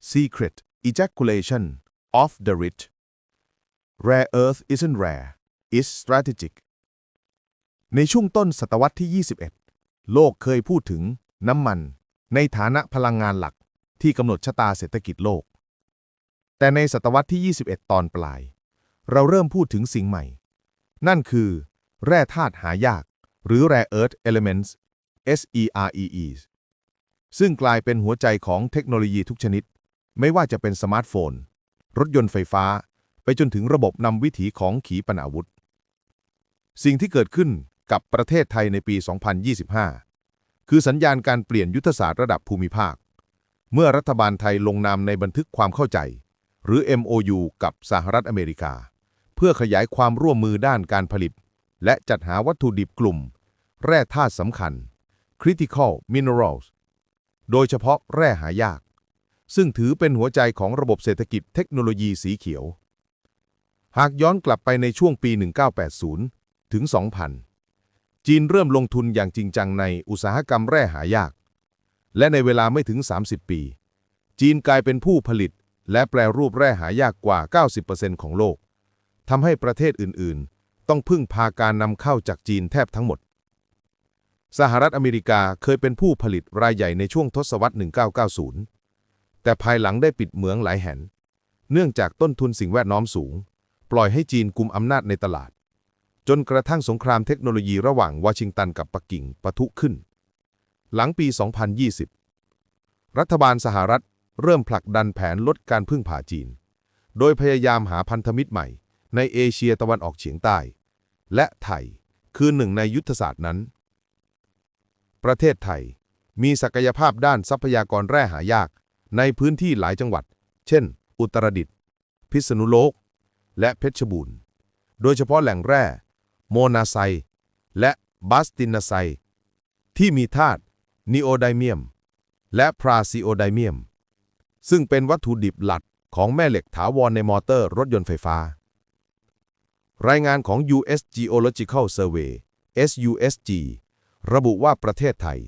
Secret ejaculation of the rich Rare earth isn't rare it's strategic ในช่วงต้นศตวรรษที่ 21 โลกเคยพูดถึงน้ำมัน ในฐานะพลังงานหลักที่กำหนดชะตาเศรษฐกิจโลก แต่ในศตวรรษที่ 21 ตอนปลาย เราเริ่มพูดถึงสิ่งใหม่ นั่นคือ แร่ธาตุหายาก หรือ rare earth elements SEREEs ซึ่งกลายเป็นหัวใจของเทคโนโลยีทุกชนิด ไม่ว่าจะเป็นสมาร์ทโฟน รถยนต์ไฟฟ้า ไปจนถึงระบบนำวิถีของขีปนาวุธ สิ่งที่เกิดขึ้นกับประเทศไทยในปี 2025 คือสัญญาณการเปลี่ยนยุทธศาสตร์ระดับภูมิภาค เมื่อรัฐบาลไทยลงนามในบันทึกความเข้าใจ หรือ MOU กับสหรัฐอเมริกา เพื่อขยายความร่วมมือด้านการผลิต และจัดหาวัตถุดิบกลุ่ม แร่ธาตุสำคัญ critical minerals โดยเฉพาะแร่หายาก ซึ่งถือเป็นหัวใจของระบบเศรษฐกิจเทคโนโลยีสีเขียว หากย้อนกลับไปในช่วงปี 1980 ถึง 2000 จีนเริ่มลงทุนอย่างจริงจังในอุตสาหกรรมแร่หายาก และในเวลาไม่ถึง 30 ปี จีนกลายเป็นผู้ผลิตและแปรรูปแร่หายากกว่า 90%ของโลก ทำให้ประเทศอื่น ๆ ต้องพึ่งพาการนำเข้าจากจีนแทบทั้งหมด สหรัฐอเมริกาเคยเป็นผู้ผลิตรายใหญ่ในช่วงทศวรรษ 1990 แต่ภายหลังได้ปิดเหมืองหลายแห่ง เนื่องจากต้นทุนสิ่งแวดล้อมสูง ปล่อยให้จีนกุมอำนาจในตลาด จนกระทั่งสงครามเทคโนโลยีระหว่างวอชิงตันกับปักกิ่งปะทุขึ้น หลังปี 2020 รัฐบาลสหรัฐเริ่มผลักดันแผนลดการพึ่งพาจีน โดยพยายามหาพันธมิตรใหม่ ในเอเชียตะวันออกเฉียงใต้ และไทยคือหนึ่งในยุทธศาสตร์นั้น ประเทศไทยมีศักยภาพด้านทรัพยากรแร่หายาก ในพื้นที่หลายจังหวัด เช่น อุตรดิตถ์พิษณุโลก และเพชรบูรณ์ โดยเฉพาะแหล่งแร่ โมนาไซ และบาสตินาไซ ที่มีธาตุนีโอไดเมียม และพราซิโอไดเมียม ซึ่งเป็นวัตถุดิบหลักของแม่เหล็กถาวรในมอเตอร์รถยนต์ไฟฟ้า รายงานของ US Geological Survey SUSG ระบุว่าประเทศไทย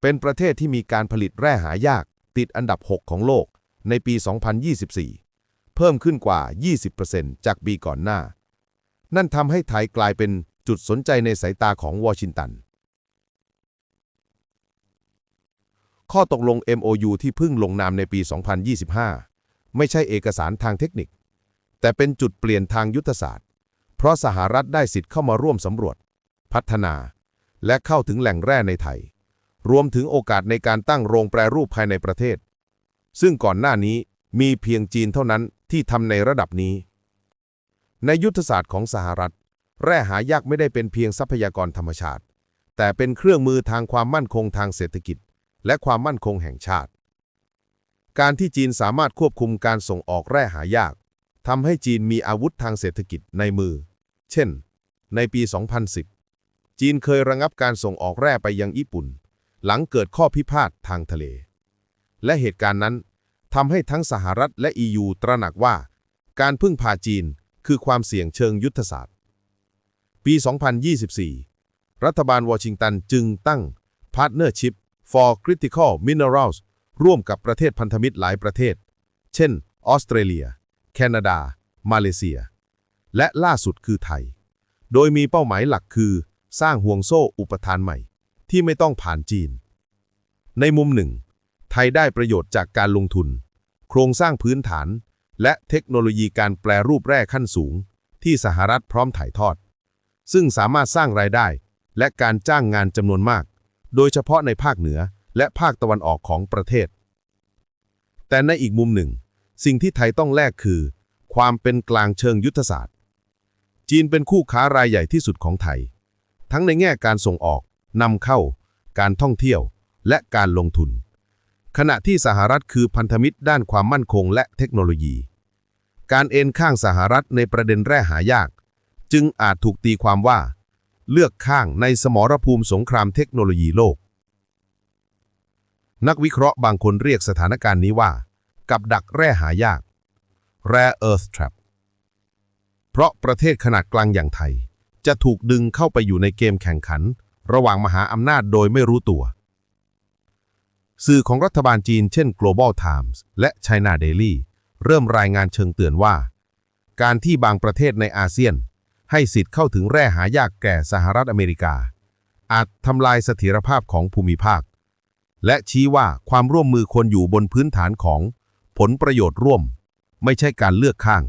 เป็นประเทศที่มีการผลิตแร่หายาก ติดอันดับ 6 ของโลกในปี 2024 เพิ่มขึ้นกว่า 20%จากปีก่อนหน้า นั่นทำให้ไทยกลายเป็นจุดสนใจในสายตาของวอชิงตัน ข้อตกลง MOU ที่เพิ่งลงนามในปี 2025 ไม่ใช่เอกสารทางเทคนิค แต่เป็นจุดเปลี่ยนทางยุทธศาสตร์ เพราะสหรัฐได้สิทธิ์เข้ามาร่วมสำรวจ พัฒนา และเข้าถึงแหล่งแร่ในไทย รวมถึงโอกาสในการตั้งโรงแปรรูปภายในประเทศ ซึ่งก่อนหน้านี้มีเพียงจีนเท่านั้นที่ทำในระดับนี้ ในยุทธศาสตร์ของสหรัฐ แร่หายากไม่ได้เป็นเพียงทรัพยากรธรรมชาติ แต่เป็นเครื่องมือทางความมั่นคงทางเศรษฐกิจ และความมั่นคงแห่งชาติ การที่จีนสามารถควบคุมการส่งออกแร่หายากทำให้จีนมีอาวุธทางเศรษฐกิจในมือ เช่น ในปี 2010 จีนเคยระงับการส่งออกแร่ไปยังญี่ปุ่น หลังเกิดข้อพิพาททางทะเล และเหตุการณ์นั้นทำให้ทั้งสหรัฐและ EU ตระหนักว่า การพึ่งพาจีนคือความเสี่ยงเชิงยุทธศาสตร์ ปี 2024 รัฐบาลวอชิงตันจึงตั้ง Partnership for Critical Minerals ร่วมกับประเทศพันธมิตรหลายประเทศ เช่น ออสเตรเลีย แคนาดา มาเลเซีย และล่าสุดคือไทย โดยมีเป้าหมายหลักคือ สร้างห่วงโซ่อุปทานใหม่ ที่ไม่ต้องผ่านจีน ในมุมหนึ่ง ไทยได้ประโยชน์จากการลงทุน โครงสร้างพื้นฐาน และเทคโนโลยีการแปลรูปแร่ขั้นสูง ที่สหรัฐพร้อมถ่ายทอด ซึ่งสามารถสร้างรายได้ และการจ้างงานจำนวนมาก โดยเฉพาะในภาคเหนือและภาคตะวันออกของประเทศ แต่ในอีกมุมหนึ่ง สิ่งที่ไทยต้องแลกคือ ความเป็นกลางเชิงยุทธศาสตร์ จีนเป็นคู่ค้ารายใหญ่ที่สุดของไทย ทั้งในแง่การส่งออก นำเข้า การท่องเที่ยว และการลงทุน ขณะที่สหรัฐคือพันธมิตรด้านความมั่นคงและเทคโนโลยี การเอ็นข้างสหรัฐในประเด็นแร่หายาก จึงอาจถูกตีความว่า เลือกข้างในสมรภูมิสงครามเทคโนโลยีโลก นักวิเคราะห์บางคนเรียกสถานการณ์นี้ว่า กับดักแร่หายาก Rare Earth Trap เพราะประเทศขนาดกลางอย่างไทย จะถูกดึงเข้าไปอยู่ในเกมแข่งขัน ระหว่างมหาอำนาจโดยไม่รู้ตัว สื่อของรัฐบาลจีนเช่น Global Times และ China Daily เริ่มรายงานเชิงเตือนว่า การที่บางประเทศในอาเซียน ให้สิทธิ์เข้าถึงแร่หายากแก่สหรัฐอเมริกา อาจทำลายเสถียรภาพของภูมิภาค และชี้ว่าความร่วมมือควรอยู่บนพื้นฐานของผลประโยชน์ร่วม ไม่ใช่การเลือกข้าง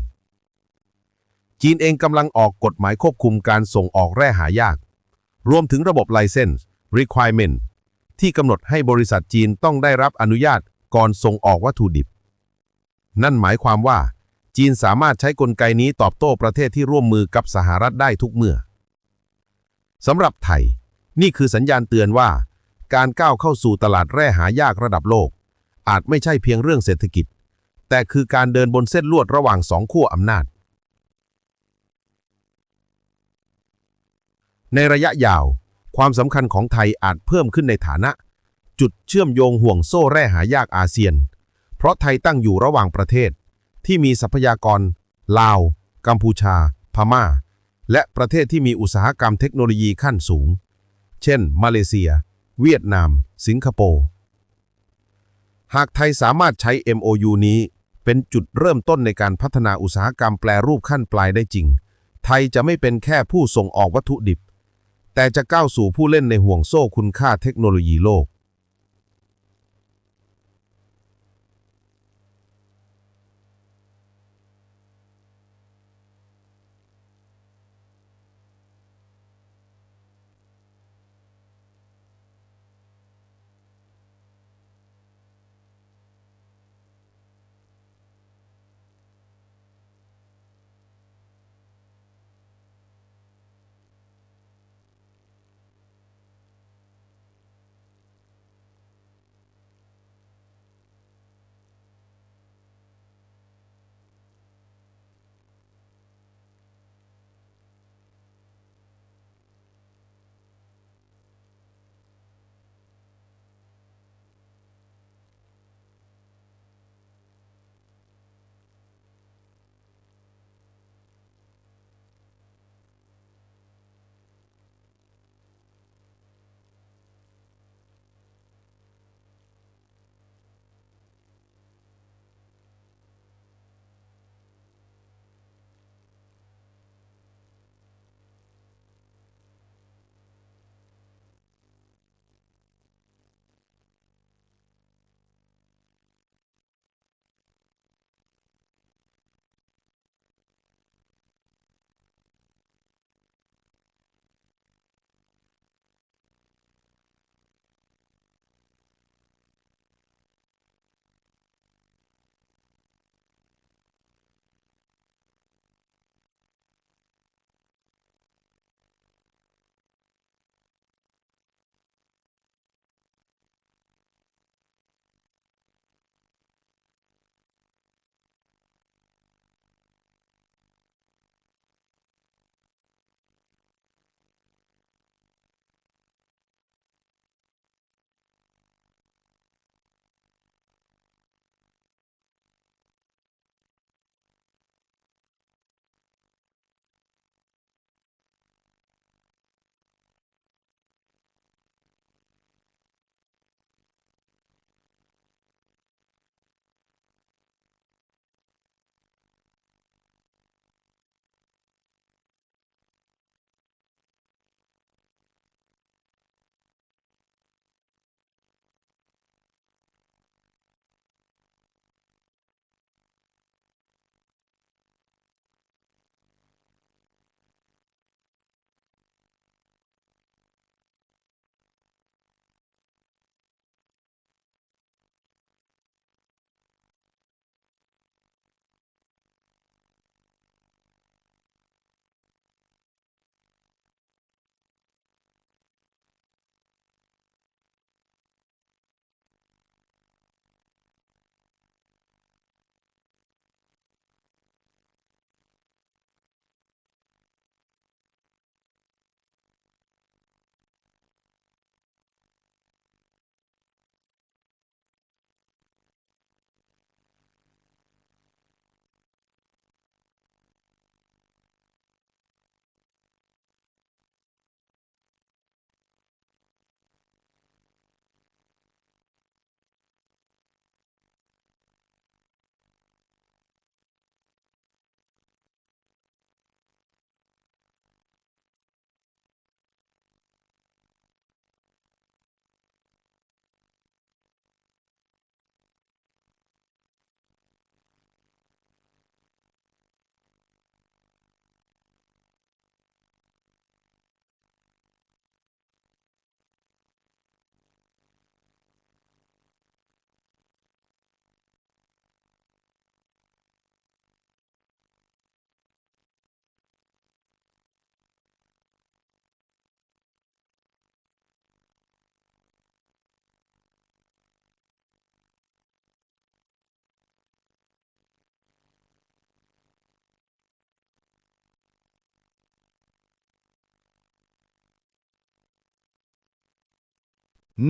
จีนเองกำลังออกกฎหมายควบคุมการส่งออกแร่หายาก รวมถึงระบบ License Requirement ที่กำหนดให้บริษัทจีนต้องได้รับอนุญาตก่อนส่งออกวัตถุดิบ นั่นหมายความว่า จีนสามารถใช้กลไกนี้ตอบโต้ประเทศที่ร่วมมือกับสหรัฐได้ทุกเมื่อสำหรับไทย นี่คือสัญญาณเตือนว่า การก้าวเข้าสู่ตลาดแร่หายากระดับโลก อาจไม่ใช่เพียงเรื่องเศรษฐกิจ แต่คือการเดินบนเส้นลวดระหว่างสองขั้วอำนาจ ในระยะยาว ความสำคัญของไทยอาจเพิ่มขึ้นในฐานะ จุดเชื่อมโยงห่วงโซ่แร่หายากอาเซียน เพราะไทยตั้งอยู่ระหว่างประเทศ ที่มีทรัพยากร ลาว กัมพูชา พม่า และประเทศที่มีอุตสาหกรรมเทคโนโลยีขั้นสูง เช่น มาเลเซีย เวียดนาม สิงคโปร์ หากไทยสามารถใช้ MOU นี้เป็นจุดเริ่มต้นในการพัฒนาอุตสาหกรรมแปลรูปขั้นปลายได้จริง ไทยจะไม่เป็นแค่ผู้ส่งออกวัตถุดิบ แต่จะก้าวสู่ผู้เล่นในห่วงโซ่คุณค่าเทคโนโลยีโลก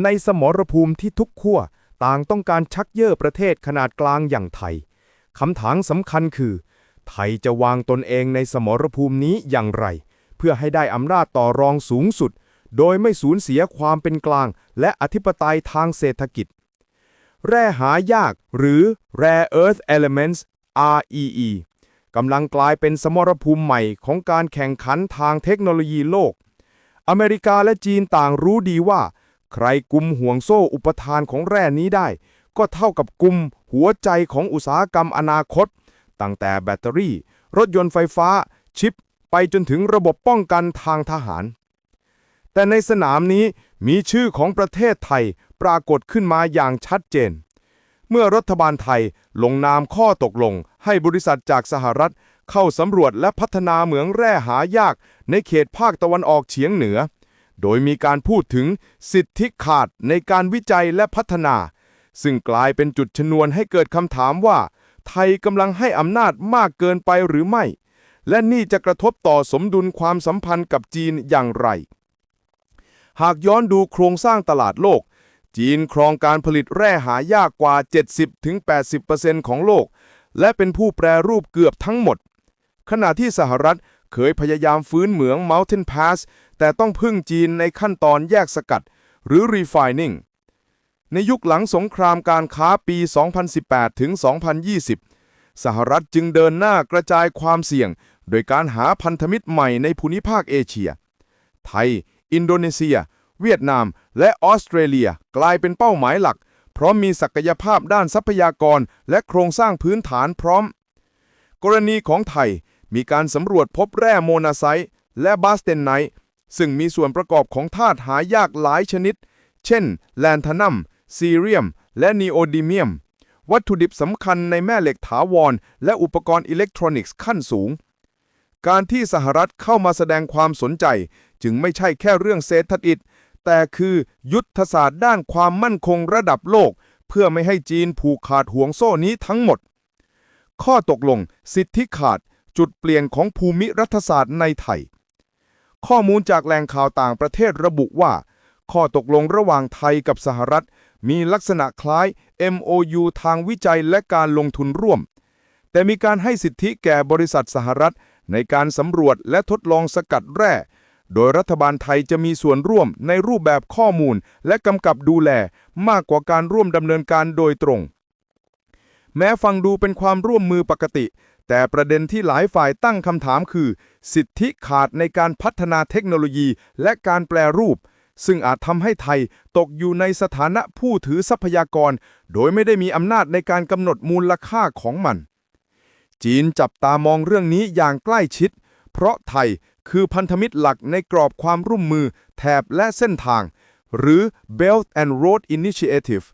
ในสมรภูมิที่ทุกขั้วต่างต้องการชักเย่อประเทศขนาดกลางอย่างไทยคำถามสำคัญคือ ไทยจะวางตนเองในสมรภูมินี้อย่างไร เพื่อให้ได้อำนาจต่อรองสูงสุด โดยไม่สูญเสียความเป็นกลาง และอธิปไตยทางเศรษฐกิจ แร่หายากหรือ Rare Earth Elements REE กำลังกลายเป็นสมรภูมิใหม่ของการแข่งขันทางเทคโนโลยีโลก อเมริกาและจีนต่างรู้ดีว่า ใครกุมห่วงโซ่อุปทานของแร่นี้ได้ ก็เท่ากับกุมหัวใจของอุตสาหกรรมอนาคต ตั้งแต่แบตเตอรี่ รถยนต์ไฟฟ้า ชิป ไปจนถึงระบบป้องกันทางทหาร แต่ในสนามนี้มีชื่อของประเทศไทยปรากฏขึ้นมาอย่างชัดเจน เมื่อรัฐบาลไทยลงนามข้อตกลง ให้บริษัทจากสหรัฐเข้าสำรวจและพัฒนาเหมืองแร่หายากในเขตภาคตะวันออกเฉียงเหนือ โดยมีการพูดถึงสิทธิขาดในการวิจัยและพัฒนา ซึ่งกลายเป็นจุดชนวนให้เกิดคำถามว่า ไทยกำลังให้อำนาจมากเกินไปหรือไม่ และนี่จะกระทบต่อสมดุลความสัมพันธ์กับจีนอย่างไร หากย้อนดูโครงสร้างตลาดโลก จีนครองการผลิตแร่หายากกว่า 70-80%ของโลก และเป็นผู้แปรรูปเกือบทั้งหมด ขณะที่สหรัฐ เคยพยายามฟื้นเหมือง Mountain Pass แต่ต้องพึ่งจีนในขั้นตอนแยกสกัด หรือ refining ในยุคหลังสงครามการค้าปี 2018 ถึง 2020 สหรัฐจึงเดินหน้ากระจายความเสี่ยง โดยการหาพันธมิตรใหม่ในภูมิภาคเอเชีย ไทย อินโดนีเซีย เวียดนาม และออสเตรเลียกลายเป็นเป้าหมายหลัก เพราะมีศักยภาพด้านทรัพยากรและโครงสร้างพื้นฐานพร้อม กรณีของไทย มีการสำรวจพบแร่โมนาไซต์และบาสเตนไนท์ซึ่งมีส่วนประกอบของธาตุหายากหลายชนิด เช่น แลนทานัม ซีเรียม และนีโอดิเมียม วัตถุดิบสำคัญในแม่เหล็กถาวร และอุปกรณ์อิเล็กทรอนิกส์ขั้นสูง การที่สหรัฐเข้ามาแสดงความสนใจ จึงไม่ใช่แค่เรื่องเศรษฐกิจ แต่คือยุทธศาสตร์ด้านความมั่นคงระดับโลก เพื่อไม่ให้จีนผูกขาดห่วงโซ่นี้ทั้งหมด ข้อตกลง สิทธิขาด จุดเปลี่ยนของภูมิรัฐศาสตร์ในไทย ข้อมูลจากแหล่งข่าวต่างประเทศระบุว่า ข้อตกลงระหว่างไทยกับสหรัฐ มีลักษณะคล้าย MOU ทางวิจัยและการลงทุนร่วม แต่มีการให้สิทธิแก่บริษัทสหรัฐ ในการสำรวจและทดลองสกัดแร่ โดยรัฐบาลไทยจะมีส่วนร่วมในรูปแบบข้อมูลและกำกับดูแลมากกว่าการร่วมดำเนินการโดยตรง แม้ฟังดูเป็นความร่วมมือปกติ แต่ประเด็นที่หลายฝ่ายตั้งคำถามคือ สิทธิขาดในการพัฒนาเทคโนโลยีและการแปลรูป ซึ่งอาจทำให้ไทยตกอยู่ในสถานะผู้ถือทรัพยากร โดยไม่ได้มีอำนาจในการกำหนดมูลค่าของมัน จีนจับตามองเรื่องนี้อย่างใกล้ชิด เพราะไทยคือพันธมิตรหลักในกรอบความร่วมมือ แถบและเส้นทาง หรือ Belt and Road Initiative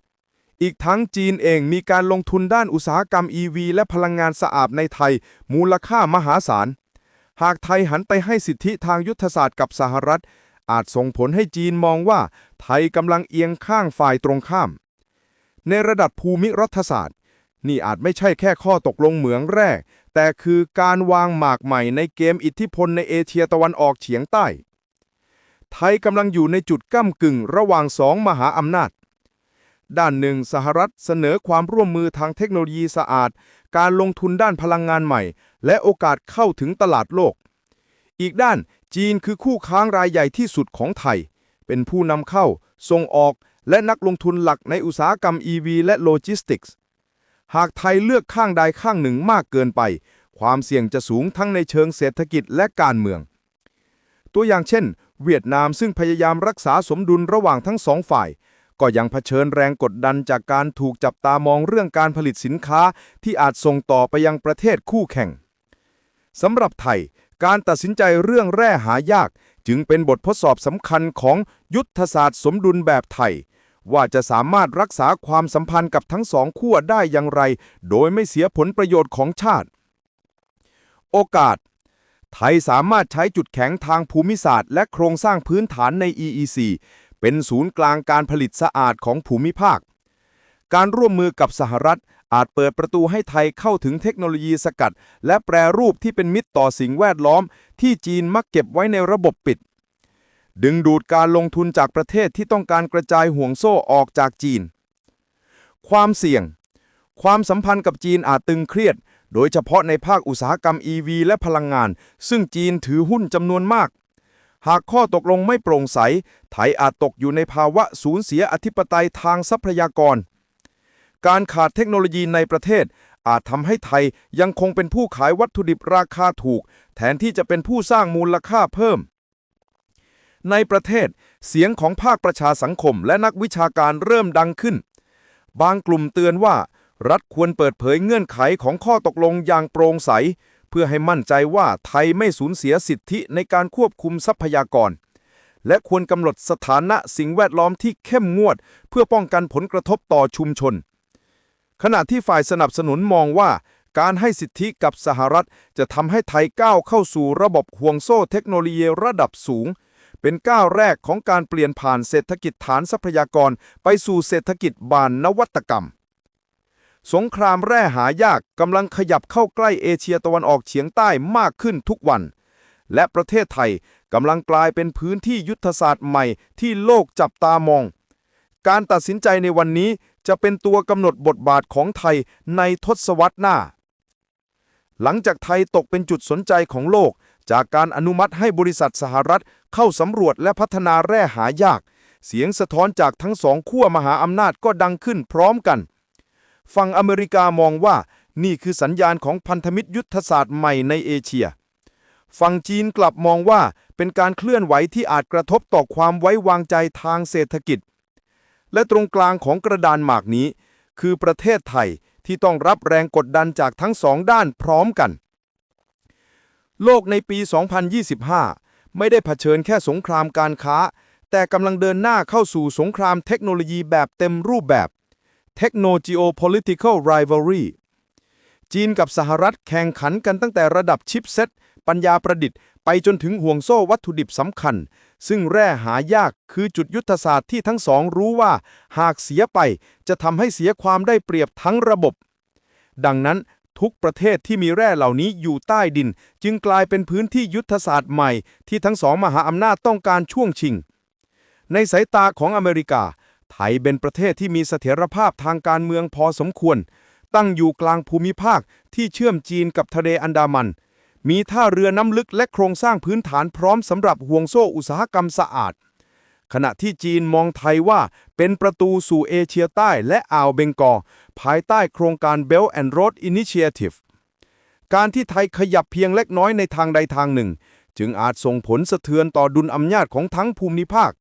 อีกทั้งจีนเองมีการลงทุนด้านอุตสาหกรรม EV และพลังงานสะอาดในไทย มูลค่ามหาศาล หากไทยหันไปให้สิทธิทางยุทธศาสตร์กับสหรัฐ อาจส่งผลให้จีนมองว่า ไทยกำลังเอียงข้างฝ่ายตรงข้าม ในระดับภูมิรัฐศาสตร์ นี่อาจไม่ใช่แค่ข้อตกลงเหมืองแร่แต่คือการวางหมากใหม่ในเกมอิทธิพลในเอเชียตะวันออกเฉียงใต้ ไทยกำลังอยู่ในจุดก้ากึ่งระหว่างสองมหาอำนาจ ด้านหนึ่งสหรัฐเสนอความร่วมมือทางเทคโนโลยีสะอาด การลงทุนด้านพลังงานใหม่ และโอกาสเข้าถึงตลาดโลก อีกด้านจีนคือคู่ค้างรายใหญ่ที่สุดของไทย เป็นผู้นำเข้า ส่งออก และนักลงทุนหลักในอุตสาหกรรม EV และโลจิสติกส์ หากไทยเลือกข้างใดข้างหนึ่งมากเกินไป ความเสี่ยงจะสูงทั้งในเชิงเศรษฐกิจและการเมือง ตัวอย่างเช่น เวียดนามซึ่งพยายามรักษาสมดุลระหว่างทั้งสองฝ่าย ก็ยังเผชิญแรงกดดันจากการถูกจับตามองเรื่องการผลิตสินค้าที่อาจส่งต่อไปยังประเทศคู่แข่งสำหรับไทย การตัดสินใจเรื่องแร่หายาก จึงเป็นบททดสอบสำคัญของยุทธศาสตร์สมดุลแบบไทย ว่าจะสามารถรักษาความสัมพันธ์กับทั้งสองขั้วได้อย่างไร โดยไม่เสียผลประโยชน์ของชาติ โอกาส ไทยสามารถใช้จุดแข็งทางภูมิศาสตร์ และโครงสร้างพื้นฐานใน EEC เป็นศูนย์กลางการผลิตสะอาดของภูมิภาค การร่วมมือกับสหรัฐอาจเปิดประตูให้ไทยเข้าถึงเทคโนโลยีสกัด และแปรรูปที่เป็นมิตรต่อสิ่งแวดล้อม ที่จีนมักเก็บไว้ในระบบปิด ดึงดูดการลงทุนจากประเทศที่ต้องการกระจายห่วงโซ่ออกจากจีน ความเสี่ยง ความสัมพันธ์กับจีนอาจตึงเครียด โดยเฉพาะในภาคอุตสาหกรรม EV และพลังงาน ซึ่งจีนถือหุ้นจำนวนมาก หากข้อตกลงไม่โปร่งใส ไทยอาจตกอยู่ในภาวะสูญเสียอธิปไตยทางทรัพยากร การขาดเทคโนโลยีในประเทศ อาจทำให้ไทยยังคงเป็นผู้ขายวัตถุดิบราคาถูก แทนที่จะเป็นผู้สร้างมูลค่าเพิ่ม ในประเทศ เสียงของภาคประชาสังคมและนักวิชาการเริ่มดังขึ้น บางกลุ่มเตือนว่า รัฐควรเปิดเผยเงื่อนไขของข้อตกลงอย่างโปร่งใส เพื่อให้มั่นใจว่าไทยไม่สูญเสียสิทธิในการควบคุมทรัพยากร และควรกำหนดสถานะสิ่งแวดล้อมที่เข้มงวด เพื่อป้องกันผลกระทบต่อชุมชน ขณะที่ฝ่ายสนับสนุนมองว่าการให้สิทธิกับสหรัฐจะทำให้ไทยก้าวเข้าสู่ระบบห่วงโซ่เทคโนโลยีระดับสูง เป็นก้าวแรกของการเปลี่ยนผ่านเศรษฐกิจฐานทรัพยากร ไปสู่เศรษฐกิจบานนวัตกรรม สงครามแร่หายากกำลังขยับเข้าใกล้เอเชียตะวันออกเฉียงใต้มากขึ้นทุกวัน และประเทศไทยกำลังกลายเป็นพื้นที่ยุทธศาสตร์ใหม่ที่โลกจับตามอง การตัดสินใจในวันนี้จะเป็นตัวกำหนดบทบาทของไทยในทศวรรษหน้า หลังจากไทยตกเป็นจุดสนใจของโลก จากการอนุมัติให้บริษัทสหรัฐเข้าสำรวจและพัฒนาแร่หายาก เสียงสะท้อนจากทั้งสองขั้วมหาอำนาจก็ดังขึ้นพร้อมกัน ฝั่งอเมริกามองว่านี่คือสัญญาณของพันธมิตรยุทธศาสตร์ใหม่ในเอเชีย ฝั่งจีนกลับมองว่าเป็นการเคลื่อนไหวที่อาจกระทบต่อความไว้วางใจทางเศรษฐกิจ และตรงกลางของกระดานหมากนี้ คือประเทศไทยที่ต้องรับแรงกดดันจากทั้งสองด้านพร้อมกัน โลกในปี 2025 ไม่ได้เผชิญแค่สงครามการค้า แต่กำลังเดินหน้าเข้าสู่สงครามเทคโนโลยีแบบเต็มรูปแบบ Techno Geopolitical Rivalry จีนกับสหรัฐแข่งขันกันตั้งแต่ระดับชิปเซตปัญญาประดิษฐ์ไปจนถึงห่วงโซ่วัตถุดิบสำคัญ ซึ่งแร่หายากคือจุดยุทธศาสตร์ที่ทั้งสองรู้ว่า หากเสียไปจะทำให้เสียความได้เปรียบทั้งระบบ ดังนั้นทุกประเทศที่มีแร่เหล่านี้อยู่ใต้ดิน จึงกลายเป็นพื้นที่ยุทธศาสตร์ใหม่ ที่ทั้งสองมหาอำนาจต้องการช่วงชิง ในสายตาของอเมริกา ไทยเป็นประเทศที่มีเสถียรภาพทางการเมืองพอสมควร ตั้งอยู่กลางภูมิภาคที่เชื่อมจีนกับทะเลอันดามัน มีท่าเรือน้ำลึกและโครงสร้างพื้นฐานพร้อมสำหรับห่วงโซ่อุตสาหกรรมสะอาด ขณะที่จีนมองไทยว่าเป็นประตูสู่เอเชียใต้และอ่าวเบงกอลภายใต้โครงการ Belt and Road Initiative การที่ไทยขยับเพียงเล็กน้อยในทางใดทางหนึ่ง จึงอาจส่งผลสะเทือนต่อดุลอำนาจของทั้งภูมิภาค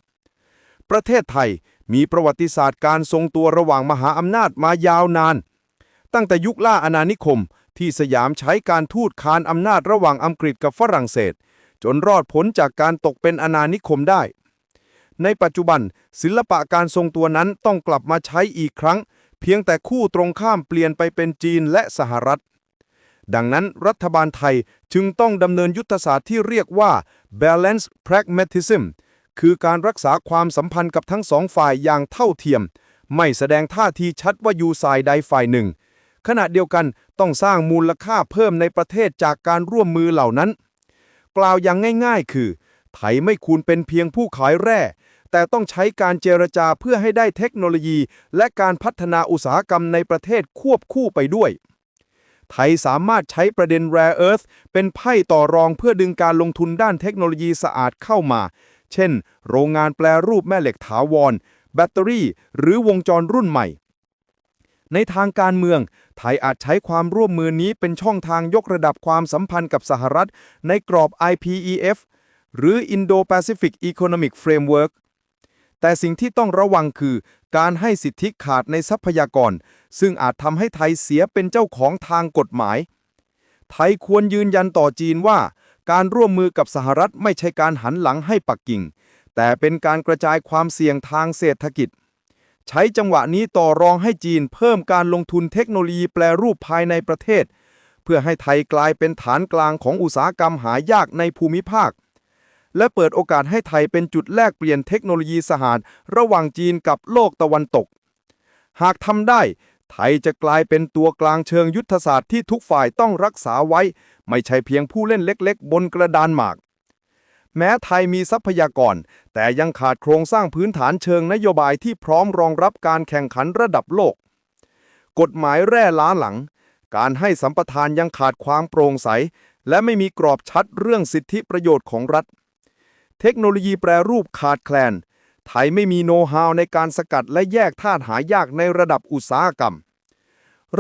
ประเทศไทย มีประวัติศาสตร์การทรงตัวระหว่างมหาอำนาจมายาวนาน ตั้งแต่ยุคล่าอาณานิคม ที่สยามใช้การทูตคานอำนาจระหว่างอังกฤษกับฝรั่งเศส จนรอดพ้นจากการตกเป็นอาณานิคมได้ ในปัจจุบัน ศิลปะการทรงตัวนั้นต้องกลับมาใช้อีกครั้ง เพียงแต่คู่ตรงข้ามเปลี่ยนไปเป็นจีนและสหรัฐ ดังนั้นรัฐบาลไทยจึงต้องดำเนินยุทธศาสตร์ที่เรียกว่า balance pragmatism คือการรักษาความสัมพันธ์กับทั้งสองฝ่ายอย่างเท่าเทียม ไม่แสดงท่าทีชัดว่าอยู่สายใดฝ่ายหนึ่ง ขณะเดียวกันต้องสร้างมูลค่าเพิ่มในประเทศจากการร่วมมือเหล่านั้น กล่าวอย่างง่ายๆ คือ ไทยไม่ควรเป็นเพียงผู้ขายแร่ แต่ต้องใช้การเจรจาเพื่อให้ได้เทคโนโลยี และการพัฒนาอุตสาหกรรมในประเทศควบคู่ไปด้วยไทยสามารถใช้ประเด็น Rare Earth เป็นไพ่ต่อรองเพื่อดึงการลงทุนด้านเทคโนโลยีสะอาดเข้ามา เช่น โรงงานแปลรูปแม่เหล็กถาวร แบตเตอรี่ หรือวงจรรุ่นใหม่ ในทางการเมือง ไทยอาจใช้ความร่วมมือนี้เป็นช่องทางยกระดับความสัมพันธ์กับสหรัฐ ในกรอบ IPEF หรือ Indo-Pacific Economic Framework แต่สิ่งที่ต้องระวังคือ การให้สิทธิขาดในทรัพยากร ซึ่งอาจทำให้ไทยเสียเป็นเจ้าของทางกฎหมาย ไทยควรยืนยันต่อจีนว่า การร่วมมือกับสหรัฐไม่ใช่การหันหลังให้ปักกิ่ง แต่เป็นการกระจายความเสี่ยงทางเศรษฐกิจ ใช้จังหวะนี้ต่อรองให้จีนเพิ่มการลงทุนเทคโนโลยีแปลรูปภายในประเทศ เพื่อให้ไทยกลายเป็นฐานกลางของอุตสาหกรรมหายากในภูมิภาค และเปิดโอกาสให้ไทยเป็นจุดแลกเปลี่ยนเทคโนโลยีสหารระหว่างจีนกับโลกตะวันตก หากทำได้ไทยจะกลายเป็นตัวกลางเชิงยุทธศาสตร์ที่ทุกฝ่ายต้องรักษาไว้ ไม่ใช่เพียงผู้เล่นเล็กๆ บนกระดานหมาก แม้ไทยมีทรัพยากร แต่ยังขาดโครงสร้างพื้นฐานเชิงนโยบายที่พร้อมรองรับการแข่งขันระดับโลก กฎหมายแร่ล้าหลัง การให้สัมปทานยังขาดความโปร่งใส และไม่มีกรอบชัดเรื่องสิทธิประโยชน์ของรัฐ เทคโนโลยีแปรรูปขาดแคลน ไทยไม่มีโน้ตฮาวในการสกัดและแยกธาตุหายากในระดับอุตสาหกรรม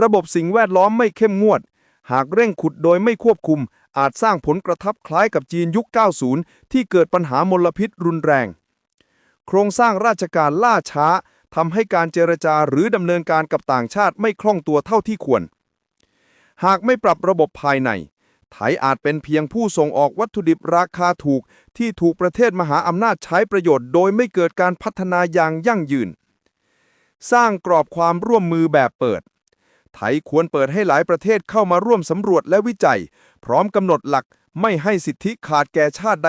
ระบบสิ่งแวดล้อมไม่เข้มงวด หากเร่งขุดโดยไม่ควบคุม อาจสร้างผลกระทบคล้ายกับจีนยุค 90 ที่เกิดปัญหามลพิษรุนแรง โครงสร้างราชการล่าช้าทำให้การเจรจาหรือดำเนินการกับต่างชาติไม่คล่องตัวเท่าที่ควร หากไม่ปรับระบบภายใน ไทยอาจเป็นเพียงผู้ส่งออกวัตถุดิบราคาถูก ที่ถูกประเทศมหาอำนาจใช้ประโยชน์ โดยไม่เกิดการพัฒนาอย่างยั่งยืน สร้างกรอบความร่วมมือแบบเปิด ไทยควรเปิดให้หลายประเทศเข้ามาร่วมสำรวจและวิจัย พร้อมกำหนดหลักไม่ให้สิทธิขาดแก่ชาติใด